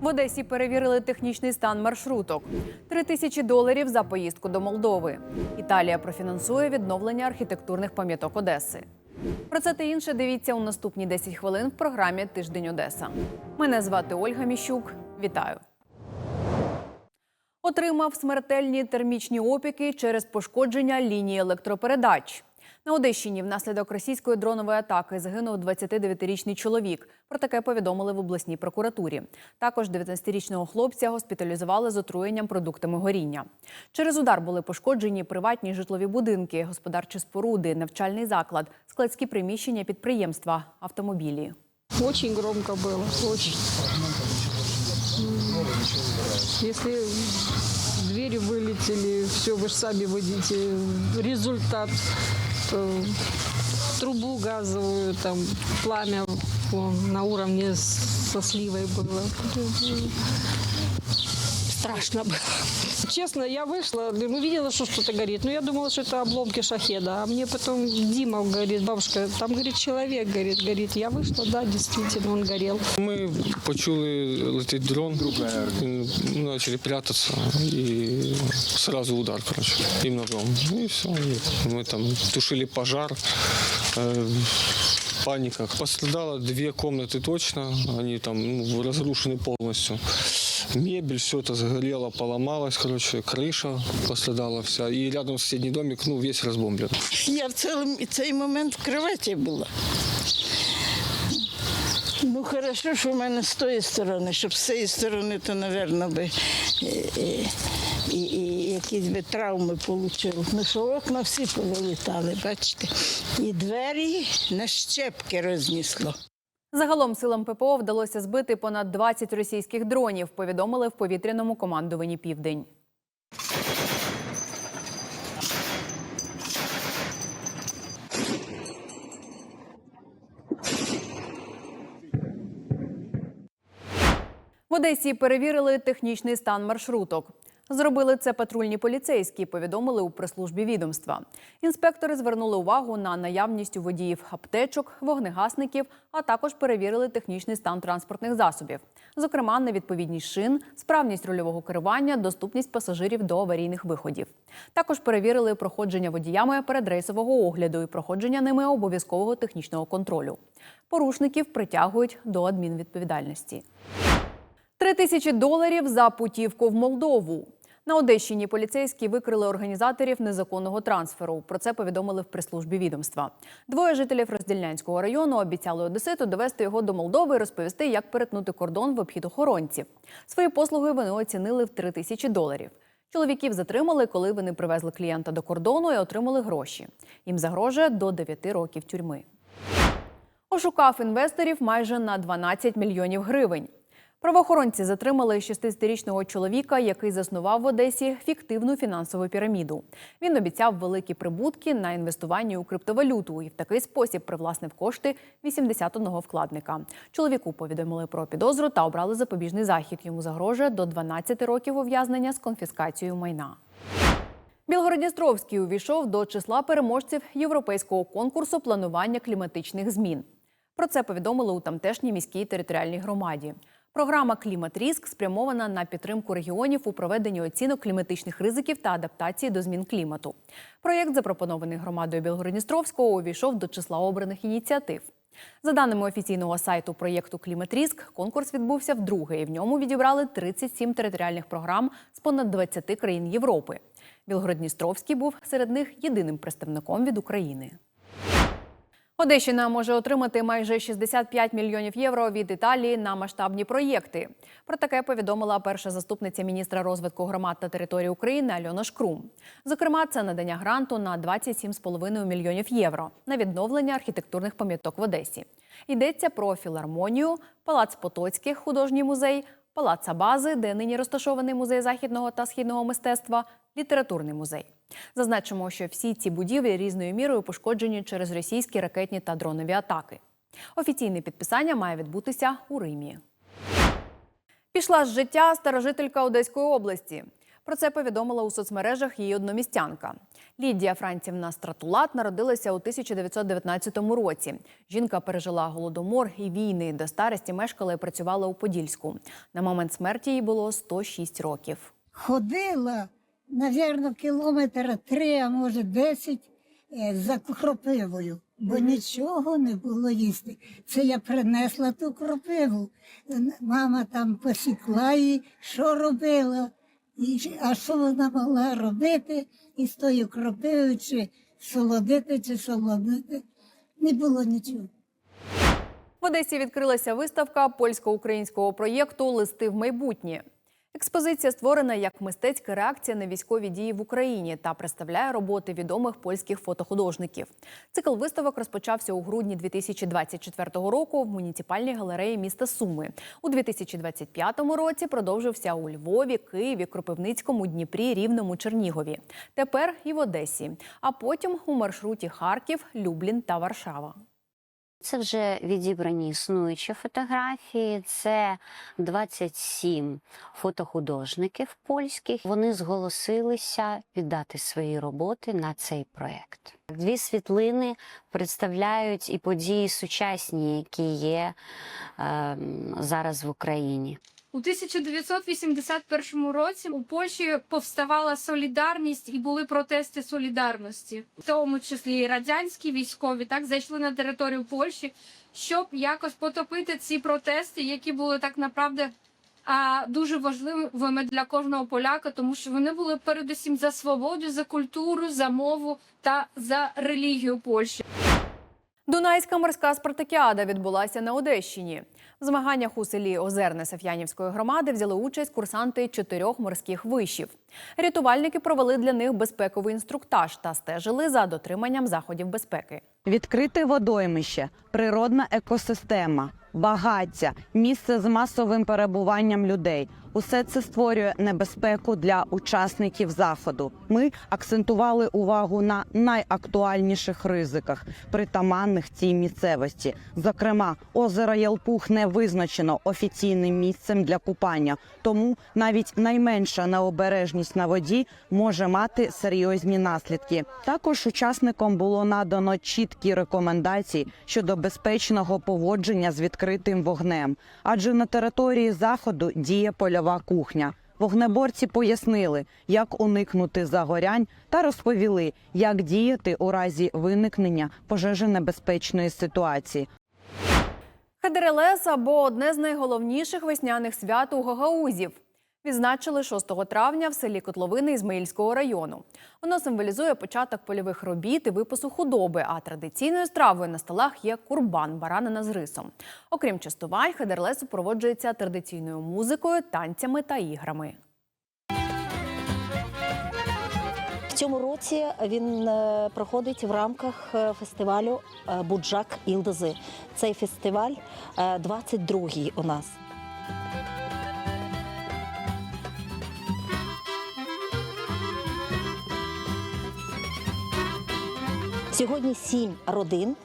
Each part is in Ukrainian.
В Одесі перевірили технічний стан маршруток. Три тисячі доларів за поїздку до Молдови. Італія профінансує відновлення архітектурних пам'яток Одеси. Про це та інше дивіться у наступні 10 хвилин в програмі Тиждень Одеса. Мене звати Ольга Міщук. Вітаю. Отримав смертельні термічні опіки через пошкодження лінії електропередач. На Одещині внаслідок російської дронової атаки загинув 29-річний чоловік. Про таке повідомили в обласній прокуратурі. Також 19-річного хлопця госпіталізували з отруєнням продуктами горіння. Через удар були пошкоджені приватні житлові будинки, господарчі споруди, навчальний заклад, складські приміщення підприємства, автомобілі. Очень громко было, очень. М. Если двери вылетели, все, вы же сами видите результат. Э, Трубу газовую, там пламя на уровне со сливой было. Страшно было. Честно, я вышла, ну, видела, что что-то горит. Ну, я думала, что это обломки шахеда. А мне потом Дима говорит, бабушка, там, говорит, человек горит, горит. Я вышла, да, действительно, он горел. Ми почули летить дрон, і почали прятатися і сразу удар, короче, им ножом. Ну і все. І ми там тушили пожар. Э, Паника. Пострадало две комнаты точно, они там ну, разрушены полностью. Мебель, все это сгорело, поломалось, короче, крыша пострадала вся. И рядом соседний домик, ну, весь разбомблен. Я в цілому цей момент в кроваті була. Ну, хорошо, що в мене з тої сторони, щоб з цієї сторони, то, мабуть, би і, і якісь би травми отримали. Ну, що окна всі повилітали, бачите. І двері на щепки рознесло. Загалом силам ППО вдалося збити понад 20 російських дронів. Повідомили в повітряному командуванні Південь. В Одесі перевірили технічний стан маршруток. Зробили це патрульні поліцейські, повідомили у прес-службі відомства. Інспектори звернули увагу на наявність у водіїв аптечок, вогнегасників, а також перевірили технічний стан транспортних засобів, зокрема, невідповідність шин, справність рульового керування, доступність пасажирів до аварійних виходів. Також перевірили проходження водіями передрейсового огляду і проходження ними обов'язкового технічного контролю. Порушників притягують до адмінвідповідальності. Три тисячі доларів за путівку в Молдову. На Одещині поліцейські викрили організаторів незаконного трансферу. Про це повідомили в прес-службі відомства. Двоє жителів Роздільнянського району обіцяли Одеситу довести його до Молдови і розповісти, як перетнути кордон в обхід охоронців. Свої послуги вони оцінили в три тисячі доларів. Чоловіків затримали, коли вони привезли клієнта до кордону і отримали гроші. Їм загрожує до 9 років тюрми. Ошукав інвесторів майже на 12 мільйонів гривень. Правоохоронці затримали 60-річного чоловіка, який заснував в Одесі фіктивну фінансову піраміду. Він обіцяв великі прибутки на інвестуванні у криптовалюту і в такий спосіб привласнив кошти 81 вкладника. Чоловіку повідомили про підозру та обрали запобіжний захід. Йому загрожує до 12 років ув'язнення з конфіскацією майна. Білгородністровський увійшов до числа переможців європейського конкурсу планування кліматичних змін. Про це повідомили у тамтешній міській територіальній громаді. Програма Кліматріск спрямована на підтримку регіонів у проведенні оцінок кліматичних ризиків та адаптації до змін клімату. Проєкт, запропонований громадою Білгородністровського, увійшов до числа обраних ініціатив. За даними офіційного сайту проєкту Кліматріск, конкурс відбувся вдруге, і в ньому відібрали 37 територіальних програм з понад 20 країн Європи. Білгородністровський був серед них єдиним представником від України. Одещина може отримати майже 65 мільйонів євро від Італії на масштабні проєкти. Про таке повідомила перша заступниця міністра розвитку громад та території України Альона Шкрум. Зокрема, це надання гранту на 27,5 мільйонів євро на відновлення архітектурних пам'яток в Одесі. Йдеться про філармонію, палац Потоцьких, художній музей, палац бази, де нині розташований музей західного та східного мистецтва, літературний музей. Зазначимо, що всі ці будівлі різною мірою пошкоджені через російські ракетні та дронові атаки. Офіційне підписання має відбутися у Римі. Пішла з життя старожителька Одеської області. Про це повідомила у соцмережах її одномістянка. Лідія Францівна Стратулат народилася у 1919 році. Жінка пережила голодомор і війни. До старості мешкала і працювала у Подільську. На момент смерті їй було 106 років. ходила, навірно, кілометра три, а може десять е, за кропивою, бо нічого не було їсти. Це я принесла ту кропиву. Мама там посікла її, що робила, і, а що вона могла робити із тою кропивою, чи солодити, чи солодити. Не було нічого. В Одесі відкрилася виставка польсько-українського проєкту Листи в майбутнє. Експозиція створена як мистецька реакція на військові дії в Україні та представляє роботи відомих польських фотохудожників. Цикл виставок розпочався у грудні 2024 року в муніципальній галереї міста Суми. У 2025 році продовжився у Львові, Києві, Кропивницькому, Дніпрі, Рівному, Чернігові. Тепер і в Одесі, а потім у маршруті Харків, Люблін та Варшава. Це вже відібрані існуючі фотографії. Це 27 фотохудожників польських. Вони зголосилися віддати свої роботи на цей проект. Дві світлини представляють і події сучасні, які є е, зараз в Україні. У 1981 році у Польщі повставала солідарність і були протести солідарності, в тому числі і радянські військові так зайшли на територію Польщі, щоб якось потопити ці протести, які були так направді а, дуже важливими для кожного поляка, тому що вони були передусім за свободу, за культуру, за мову та за релігію Польщі. Дунайська морська спартакіада відбулася на Одещині. В змаганнях у селі Озерне Саф'янівської громади взяли участь курсанти чотирьох морських вишів. Рятувальники провели для них безпековий інструктаж та стежили за дотриманням заходів безпеки. Відкрите водоймище, природна екосистема, багаття, місце з масовим перебуванням людей. Усе це створює небезпеку для учасників заходу. Ми акцентували увагу на найактуальніших ризиках, притаманних цій місцевості. Зокрема, озеро Ялпух не визначено офіційним місцем для купання, тому навіть найменша необережність на воді може мати серйозні наслідки. Також учасникам було надано чіткі рекомендації щодо безпечного поводження з відкритим вогнем, адже на території заходу діє польова кухня. Вогнеборці пояснили, як уникнути загорянь, та розповіли, як діяти у разі виникнення пожежонебезпечної ситуації. Хедерелес або одне з найголовніших весняних свят у гагаузів. Відзначили 6 травня в селі Котловини Ізмаїльського району. Воно символізує початок польових робіт і випасу худоби. А традиційною стравою на столах є курбан баранина з рисом. Окрім частувань, хедерлес супроводжується традиційною музикою, танцями та іграми. В цьому році він е, проходить в рамках е, фестивалю е, Буджак Ілдези. Цей фестиваль е, 22-й у нас. Сьогодні сім родин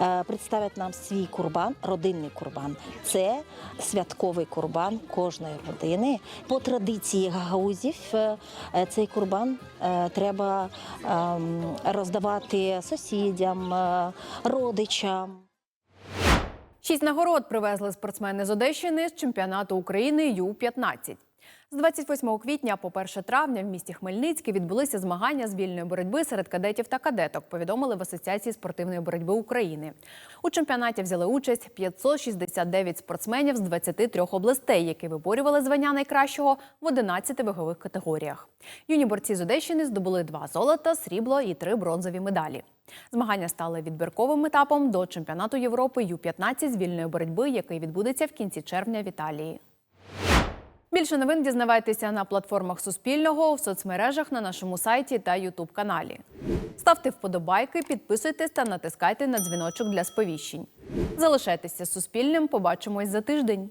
е, представлять нам свій курбан, родинний курбан. Це святковий курбан кожної родини. По традиції гагаузів е, е, цей курбан треба ем, роздавати сусідям, родичам. Шість нагород привезли спортсмени з Одещини з чемпіонату України Ю-15. З 28 квітня по 1 травня в місті Хмельницький відбулися змагання з вільної боротьби серед кадетів та кадеток. Повідомили в Асоціації спортивної боротьби України. У чемпіонаті взяли участь 569 спортсменів з 23 областей, які виборювали звання найкращого в 11 вагових категоріях. Юні борці з Одещини здобули два золота, срібло і три бронзові медалі. Змагання стали відбірковим етапом до чемпіонату Європи Ю-15 з вільної боротьби, який відбудеться в кінці червня в Італії. Більше новин дізнавайтеся на платформах Суспільного, в соцмережах на нашому сайті та Ютуб каналі. Ставте вподобайки, підписуйтесь та натискайте на дзвіночок для сповіщень. Залишайтеся з Суспільним. Побачимось за тиждень.